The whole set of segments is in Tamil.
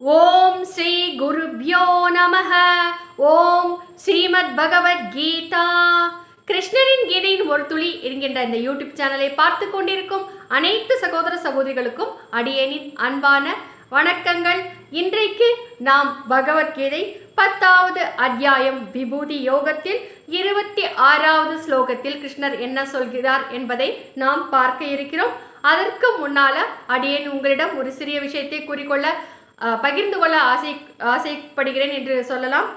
ஓம் ஸ்ரீ குருப்யோ நமக ஓம் ஸ்ரீமத் பகவத்கீதா கிருஷ்ணரின் கீதையின் ஒரு துளி என்கின்ற இந்த யூடியூப் சேனலை பார்த்து கொண்டிருக்கும் அனைத்து சகோதர சகோதரிகளுக்கும் அடியேனின் அன்பான வணக்கங்கள். இன்றைக்கு நாம் பகவத்கீதை பத்தாவது அத்தியாயம் விபூதி யோகத்தில் இருபத்தி ஆறாவது ஸ்லோகத்தில் கிருஷ்ணர் என்ன சொல்கிறார் என்பதை நாம் பார்க்க இருக்கிறோம். அதற்கு முன்னால அடியேன் உங்களிடம் ஒரு சிறிய விஷயத்தை கூறிக்கொள்ள பகிர்ந்து கொள்ள ஆசை ஆசைப்படுகிறேன் என்று சொல்லலாம்.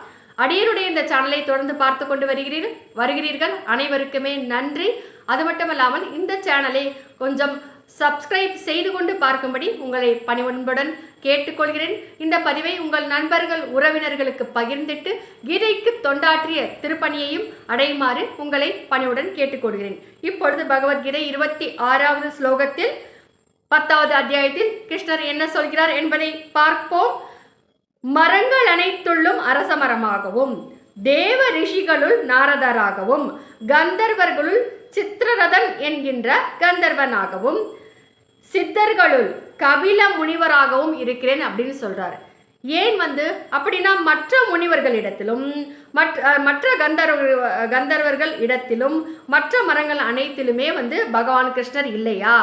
அடியனுடைய இந்த சேனலை தொடர்ந்து பார்த்து கொண்டு வருகிறீர்கள் வருகிறீர்கள். அனைவருக்குமே நன்றி. அது மட்டுமல்லாமல் இந்த சேனலை கொஞ்சம் சப்ஸ்கிரைப் செய்து கொண்டு பார்க்கும்படி உங்களை பணிவன்புடன் கேட்டுக்கொள்கிறேன். இந்த பதிவை உங்கள் நண்பர்கள் உறவினர்களுக்கு பகிர்ந்திட்டு கீதைக்கு தொண்டாற்றிய திருப்பணியையும் அடையுமாறு உங்களை பணிவுடன் கேட்டுக்கொள்கிறேன். இப்பொழுது பகவத்கீதை இருபத்தி ஆறாவது ஸ்லோகத்தில் பத்தாவது அத்தியாயத்தில் கிருஷ்ணர் என்ன சொல்கிறார் என்பதை பார்ப்போம். மரங்கள் அனைத்துள்ளும் அரச மரமாகவும் தேவ ரிஷிகளுள் நாரதராகவும் கந்தர்வர்களுள் சித்திரரதன் என்கின்ற கந்தர்வனாகவும் சித்தர்களுள் கபில முனிவராகவும் இருக்கிறேன் அப்படின்னு சொல்றாரு. ஏன் வந்து? அப்படின்னா மற்ற முனிவர்களிடத்திலும் மற்ற மற்ற கந்தர்வ கந்தர்வர்கள் இடத்திலும் மற்ற மரங்கள் அனைத்திலுமே வந்து பகவான் கிருஷ்ணர் இல்லையா?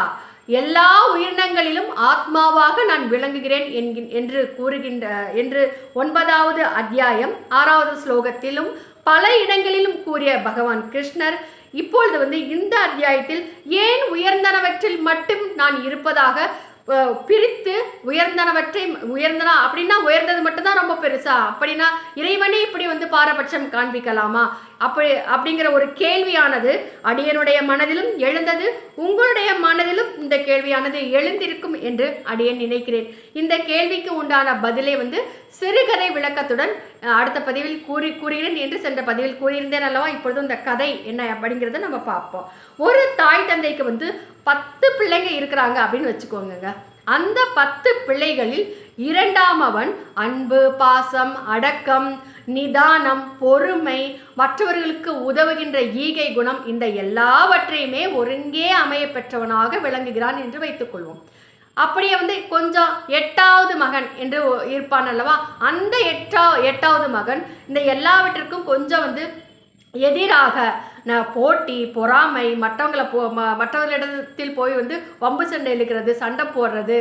எல்லா உயிரினங்களிலும் ஆத்மாவாக நான் விளங்குகிறேன் என்கின் என்று கூறுகின்ற என்று ஒன்பதாவது அத்தியாயம் ஆறாவது ஸ்லோகத்திலும் பல இடங்களிலும் கூறிய பகவான் கிருஷ்ணர் இப்பொழுது வந்து இந்த அத்தியாயத்தில் ஏன் உயர்ந்தனவற்றில் மட்டும் நான் இருப்பதாக பிரித்து உயர்ந்தனவற்றை உயர்ந்தனா அப்படின்னா உயர்ந்தது மட்டும்தான் ரொம்ப பெருசா அப்படின்னா இறைவனே இப்படி வந்து பாரபட்சம் காண்பிக்கலாமா? அப்படி அப்படிங்கிற ஒரு கேள்வியானது அடியனுடைய மனதிலும் எழுந்தது. உங்களுடைய மனதிலும் இந்த கேள்வியானது எழுந்திருக்கும் என்று அடியன் நினைக்கிறேன். இந்த கேள்விக்கு உண்டான பதிலை வந்து சிறுகதை விளக்கத்துடன் அடுத்த பதிவில் கூறி கூறுகிறேன் என்று சென்ற பதிவில் கூறியிருந்தேன் அல்லவா? இப்பொழுது இந்த கதை என்ன அப்படிங்கிறத நம்ம பார்ப்போம். ஒரு தாய் தந்தைக்கு வந்து பத்து பிள்ளைங்க இருக்கிறாங்க அப்படின்னு வச்சுக்கோங்க அந்த பத்து பிள்ளைகளில் இரண்டாம் அவன் அன்பு பாசம் அடக்கம் நிதானம் பொறுமை மற்றவர்களுக்கு உதவுகின்ற ஈகை குணம் இந்த எல்லாவற்றையுமே ஒருங்கே அமைய பெற்றவனாக விளங்குகிறான் என்று வைத்துக்கொள்வோம் அப்படியே வந்து கொஞ்சம் எட்டாவது மகன் என்று இருப்பான் அல்லவா? அந்த எட்டா எட்டாவது மகன் இந்த எல்லாவற்றிற்கும் கொஞ்சம் வந்து எதிராக போட்டி பொறாமை மற்றவங்களை போ ம- மற்றவர்களிடத்தில் போய் வந்து வம்பு சண்டை இழுக்கிறது சண்டை போடுறது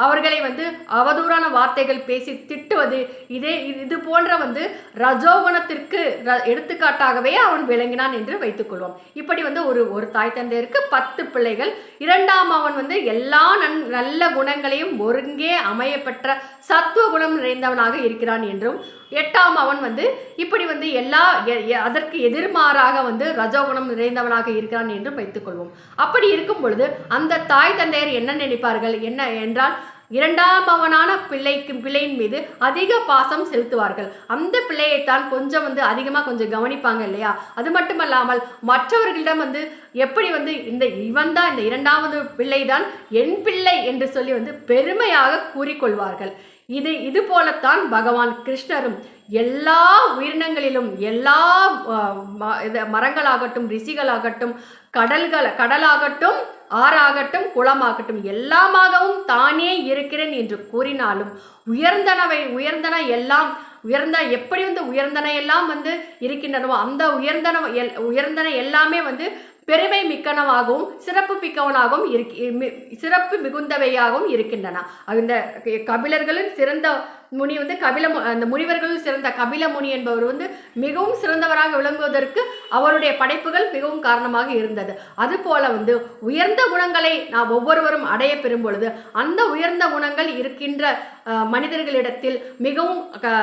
அவர்களை வந்து அவதூறான வார்த்தைகள் பேசி திட்டுவது இதே இது- இது போன்ற வந்து ரஜோகுணத்திற்கு ர- எடுத்துக்காட்டாகவே அவன் விளங்கினான் என்று வைத்துக்கொள்வோம் இப்படி வந்து ஒரு ஒரு தாய் தந்தையருக்கு பத்து பிள்ளைகள் இரண்டாம் அவன் வந்து எல்லா நன் நல்ல குணங்களையும் ஒருங்கே அமையப்பெற்ற சத்துவ குணம் நிறைந்தவனாக இருக்கிறான் என்றும் எட்டாம் அவன் வந்து இப்படி வந்து எல்லா எ- அதற்கு எதிர்மாறாக வந்து ரஜோகுணம் நிறைந்தவனாக இருக்கிறான் என்றும் வைத்துக்கொள்வோம். அப்படி இருக்கும் பொழுது அந்த தாய் தந்தையர் என்ன நினைப்பார்கள்? என்ன என்றால் இரண்டாம் அவனான பிள்ளைக்கு பிள்ளையின் மீது அதிக பாசம் செலுத்துவார்கள். அந்த பிள்ளையைத்தான் கொஞ்சம் வந்து அதிகமாக கொஞ்சம் கவனிப்பாங்க இல்லையா? அது மட்டுமல்லாமல் மற்றவர்களிடம் வந்து எப்படி வந்து இந்த இவன் தான் இந்த இரண்டாவது பிள்ளை தான் என் பிள்ளை என்று சொல்லி வந்து பெருமையாக கூறிக்கொள்வார்கள். இது இது போலத்தான் பகவான் கிருஷ்ணரும் எல்லா உயிரினங்களிலும் எல்லா ம- இது மரங்களாகட்டும் ரிஷிகளாகட்டும் கடல்கள் கடலாகட்டும் ஆறாகட்டும் குளமாகட்டும் எல்லாமாகவும் தானே இருக்கிறேன் என்று கூறினாலும் உயர்ந்தனவை உயர்ந்தன எல்லாம் உயர்ந்த எப்படி வந்து உயர்ந்தன எல்லாம் வந்து இருக்கின்றனவோ அந்த உயர்ந்தன எல் உயர்ந்தன எல்லாமே வந்து பெருமை மிக்கனவாகவும் சிறப்பு மிக்கவனாகவும் இருக்கு மி- சிறப்பு மிகுந்தவையாகவும் இருக்கின்றன. அந்த கபிலர்களின் சிறந்த முனி வந்து கபில அந்த முனிவர்களுள் சிறந்த கபில முனி என்பவர் வந்து மிகவும் சிறந்தவராக விளங்குவதற்கு அவருடைய படைப்புகள் மிகவும் காரணமாக இருந்தது. அதுபோல வந்து உயர்ந்த குணங்களை நாம் ஒவ்வொருவரும் அடைய பெறும் பொழுது அந்த உயர்ந்த குணங்கள் இருக்கின்ற மனிதர்களிடத்தில் மிகவும் க-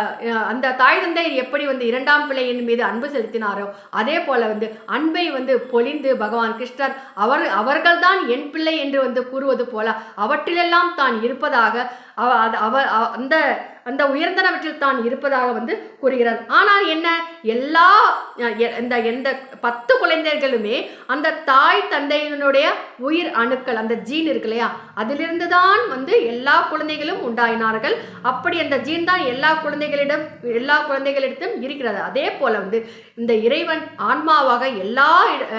அந்த தாய் தந்தை எப்படி வந்து இரண்டாம் பிள்ளையின் மீது அன்பு செலுத்தினாரோ அதே போல வந்து அன்பை வந்து பொழிந்து பகவான் கிருஷ்ணர் அவர் அவர்கள்தான் என் பிள்ளை என்று வந்து கூறுவது போல அவற்றிலெல்லாம் தான் இருப்பதாக அவ அவ அந்த அந்த உயர்ந்தனவற்றில் தான் இருப்பதாக வந்து கூறுகிறார். ஆனால் என்ன? எல்லா எ- இந்த எந்த பத்து குழந்தைகளுமே அந்த தாய் தந்தையினுடைய உயிர் அணுக்கள் அந்த ஜீன் இருக்கு இல்லையா? அதிலிருந்து தான் வந்து எல்லா குழந்தைகளும் உண்டாயினார்கள். அப்படி அந்த ஜீன் தான் எல்லா குழந்தைகளிடம் எல்லா குழந்தைகளிடத்தும் இருக்கிறது. அதே போல வந்து இந்த இறைவன் ஆன்மாவாக எல்லா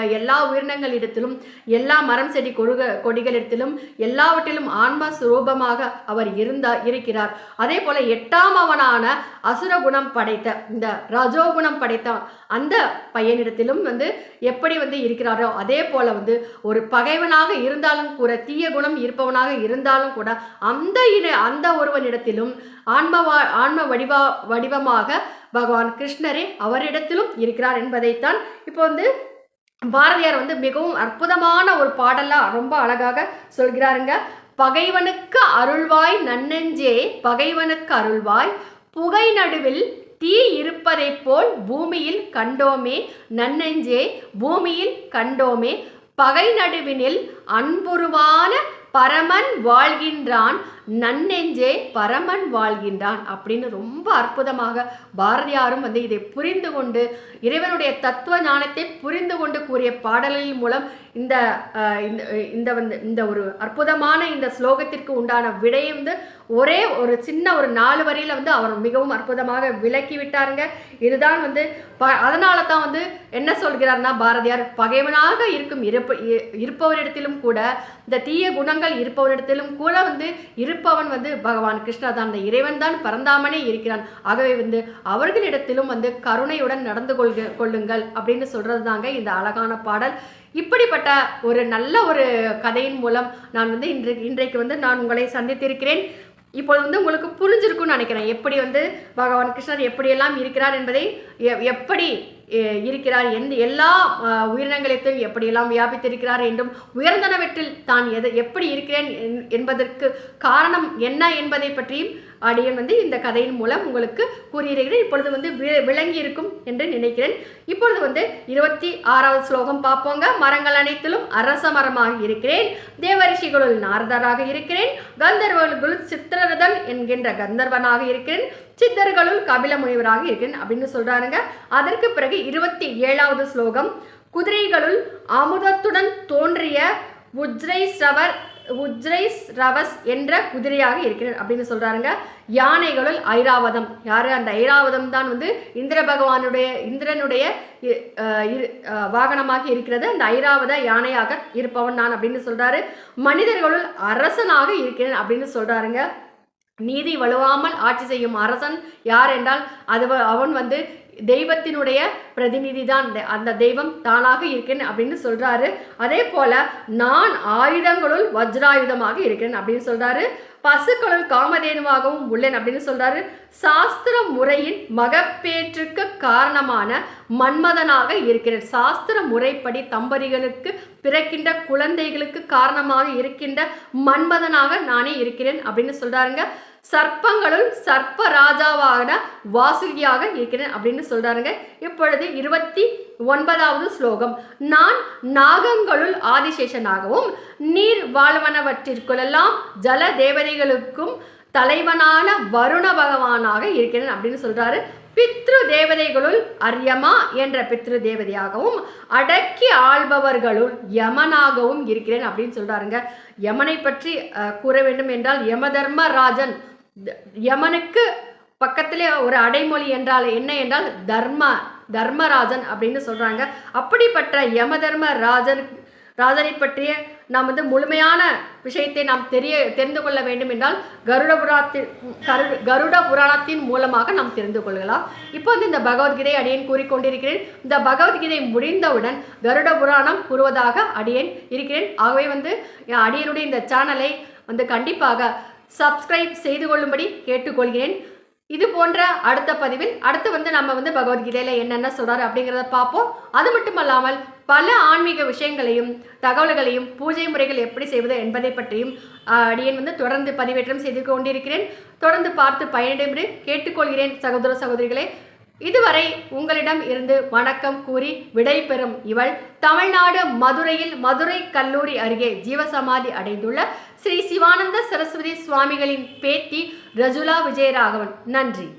எல்லா உயிரினங்களிடத்திலும் எல்லா மரம் செடி கொழுக கொடிகளிடத்திலும் எல்லாவற்றிலும் ஆன்மா சுரூபமாக அவர் இருந்தா இருக்கிறார். அதே போல எட்டாம் அவனான அசுர குணம் படைத்த இந்த ரஜோகுணம் படைத்த அந்த பையனிடத்திலும் வந்து எப்படி வந்து இருக்கிறாரோ அதே போல வந்து ஒரு பகைவனாக இருந்தாலும் கூட தீய குணம் இருப்பவனாக இருந்தாலும் கூட அந்த இன அந்த ஒருவனிடத்திலும் ஆன்மவா ஆன்ம வடிவா வடிவமாக பகவான் கிருஷ்ணரே அவரிடத்திலும் இருக்கிறார் என்பதைத்தான் இப்போ வந்து பாரதியார் வந்து மிகவும் அற்புதமான ஒரு பாடலாக ரொம்ப அழகாக சொல்கிறாருங்க. பகைவனுக்கு அருள்வாய் நன்னெஞ்சே பகைவனுக்கு அருள்வாய். புகை நடுவில் தீ இருப்பதைப் போல் பூமியில் கண்டோமே நன்னெஞ்சே பூமியில் கண்டோமே. பகை நடுவினில் அன்புருவான பரமன் வாழ்கின்றான் நன்னெஞ்சே பரமன் வாழ்கின்றான் அப்படின்னு ரொம்ப அற்புதமாக பாரதியாரும் வந்து இதை புரிந்து கொண்டு இறைவனுடைய தத்துவ ஞானத்தை புரிந்து கொண்டு கூறிய பாடலின் மூலம் இந்த இந்த இந்த வந்து இந்த ஒரு அற்புதமான இந்த ஸ்லோகத்திற்கு உண்டான விடையை வந்து ஒரே ஒரு சின்ன ஒரு நாலு வரியில் வந்து அவர் மிகவும் அற்புதமாக விளக்கி விட்டாருங்க. இதுதான் வந்து ப அதனால தான் வந்து என்ன சொல்கிறார்னா பாரதியார் பகைவனாக இருக்கும் இருப்ப இ- இருப்பவரிடத்திலும் கூட இந்த தீய குணங்கள் இருப்பவனிடத்திலும் கூட வந்து இருப்பவன் வந்து பகவான் கிருஷ்ணா தான். அந்த இறைவன் தான் பரந்தாமனே இருக்கிறான். ஆகவே வந்து அவர்களிடத்திலும் வந்து கருணையுடன் நடந்து கொள்க கொள்ளுங்கள் அப்படின்னு சொல்றது தாங்க இந்த அழகான பாடல். இப்படிப்பட்ட ஒரு நல்ல ஒரு கதையின் மூலம் நான் வந்து இன்று இன்றைக்கு வந்து நான் உங்களை சந்தித்திருக்கிறேன். இப்போது வந்து உங்களுக்கு புரிஞ்சிருக்கும்னு நினைக்கிறேன். எப்படி வந்து பகவான் கிருஷ்ணர் எப்படியெல்லாம் இருக்கிறார் என்பதை எ- எப்படி இருக்கிறார் எந்த எல்லா அஹ், எப்படியெல்லாம் வியாபித்திருக்கிறார் என்றும் உயர்ந்தனவற்றில் தான் எது எப்படி இருக்கிறேன் என்- என்பதற்கு காரணம் என்ன என்பதை பற்றியும் அடியன் வந்து இந்த கதையின் மூலம் உங்களுக்கு கூறியிருக்கிறேன். இப்பொழுது வந்து வி- விளங்கி இருக்கும் என்று நினைக்கிறேன். இப்பொழுது வந்து இருபத்தி ஆறாவது ஸ்லோகம் பார்ப்போங்க. மரங்கள் அனைத்திலும் அரச மரமாக இருக்கிறேன். தேவரிஷிகளுள் நாரதராக இருக்கிறேன். கந்தர்வர்களுள் சித்திரரதன் என்கின்ற கந்தர்வனாக இருக்கிறேன். சித்தர்களுள் கபில முனிவராக இருக்கிறேன் அப்படின்னு சொல்றாருங்க. அதற்கு பிறகு இருபத்தி ஏழாவது ஸ்லோகம். குதிரைகளுள் அமுதத்துடன் தோன்றிய உஜ்ரைஸ்ரவர் உஜ்ரைஸ் ரவஸ் என்ற குதிரையாக இருக்கிறார் அப்படின்னு சொல்கிறாருங்க யானைகளுள் ஐராவதம். யார்? அந்த ஐராவதம் தான் வந்து இந்திர பகவானுடைய இந்திரனுடைய இ- இரு- வாகனமாக இருக்கிறது. அந்த ஐராவத யானையாக இருப்பவன் நான் அப்படின்னு சொல்கிறாரு மனிதர்களுள் அரசனாக இருக்கிறேன் அப்படின்னு சொல்கிறாருங்க நீதி வலுவாமல் ஆட்சி செய்யும் அரசன் யார் என்றால் அது அவன் வந்து தெய்வத்தினுடைய பிரதிநிதி தான். அந்த தெய்வம் தானாக இருக்கேன் அப்படின்னு சொல்றாரு. அதே போல நான் ஆயுதங்களுள் வஜ்ராயுதமாக இருக்கிறேன் அப்படின்னு சொல்றாரு. பசுக்களுள் காமதேனுவாகவும் உள்ளேன் அப்படின்னு சொல்றாரு. சாஸ்திர முறையின் மகப்பேற்றுக்கு காரணமான மன்மதனாக இருக்கிறேன். சாஸ்திர முறைப்படி தம்பதிகளுக்கு பிறக்கின்ற குழந்தைகளுக்கு காரணமாக இருக்கின்ற மன்மதனாக நானே இருக்கிறேன் அப்படின்னு சொல்றாருங்க. சர்ப்பங்களுள் சர்ப்ப ராஜாவான வாசுகியாக இருக்கிறேன் அப்படின்னு சொல்றாருங்க. இப்பொழுது இருபத்தி ஒன்பதாவது ஸ்லோகம். நான் நாகங்களுள் ஆதிசேஷனாகவும் நீர் வாழ்வனவற்றிற்குள்ளெல்லாம் ஜல தேவதைகளுக்கும் தலைவனான வருண பகவானாக இருக்கிறேன் அப்படின்னு சொல்றாரு. பித்ரு தேவதைகளுள் அரியமா என்ற பித்ரு தேவதையாகவும் அடக்கி ஆள்பவர்களுள் யமனாகவும் இருக்கிறேன் அப்படின்னு சொல்றாருங்க. யமனை பற்றி கூற வேண்டும் என்றால் யமதர்மராஜன் யமனுக்கு பக்கத்திலே ஒரு அடைமொழி என்றால் என்ன என்றால் தர்ம தர்மராஜன் அப்படின்னு சொல்கிறாங்க அப்படிப்பட்ட யமதர்ம ராஜன் ராஜனை பற்றிய நாம் வந்து முழுமையான விஷயத்தை நாம் தெரிய தெரிந்து கொள்ள வேண்டும் என்றால் கருட புராணத்தின் கரு கருட புராணத்தின் மூலமாக நாம் தெரிந்து கொள்ளலாம். இப்போ வந்து இந்த பகவத்கீதை அடியேன் கூறிக்கொண்டிருக்கிறேன். இந்த பகவத்கீதை முடிந்தவுடன் கருட புராணம் கூறுவதாக அடியேன் இருக்கிறேன். ஆகவே வந்து அடியனுடைய இந்த சேனலை வந்து கண்டிப்பாக சப்ஸ்கிரைப் செய்து கொள்ளும்படி கேட்டுக்கொள்கிறேன். இது போன்ற அடுத்த பதிவில் அடுத்து வந்து நம்ம வந்து பகவத்கீதையில என்னென்ன சொல்றாரு அப்படிங்கிறத பார்ப்போம். அது மட்டுமல்லாமல் பல ஆன்மீக விஷயங்களையும் தகவல்களையும் பூஜை முறைகள் எப்படி செய்வது என்பதை பற்றியும் அடியன் அடியேன் வந்து தொடர்ந்து பதிவேற்றம் செய்து கொண்டிருக்கிறேன். தொடர்ந்து பார்த்து பயனிடும்படி கேட்டுக்கொள்கிறேன் சகோதர சகோதரிகளை. இதுவரை உங்களிடம் இருந்து வணக்கம் கூறி விடைபெறும் இவள் தமிழ்நாடு மதுரையில் மதுரை கல்லூரி அருகே ஜீவசமாதி அடைந்துள்ள ஸ்ரீ சிவானந்த சரஸ்வதி சுவாமிகளின் பேத்தி ரஜுலா விஜயராகவன். நன்றி.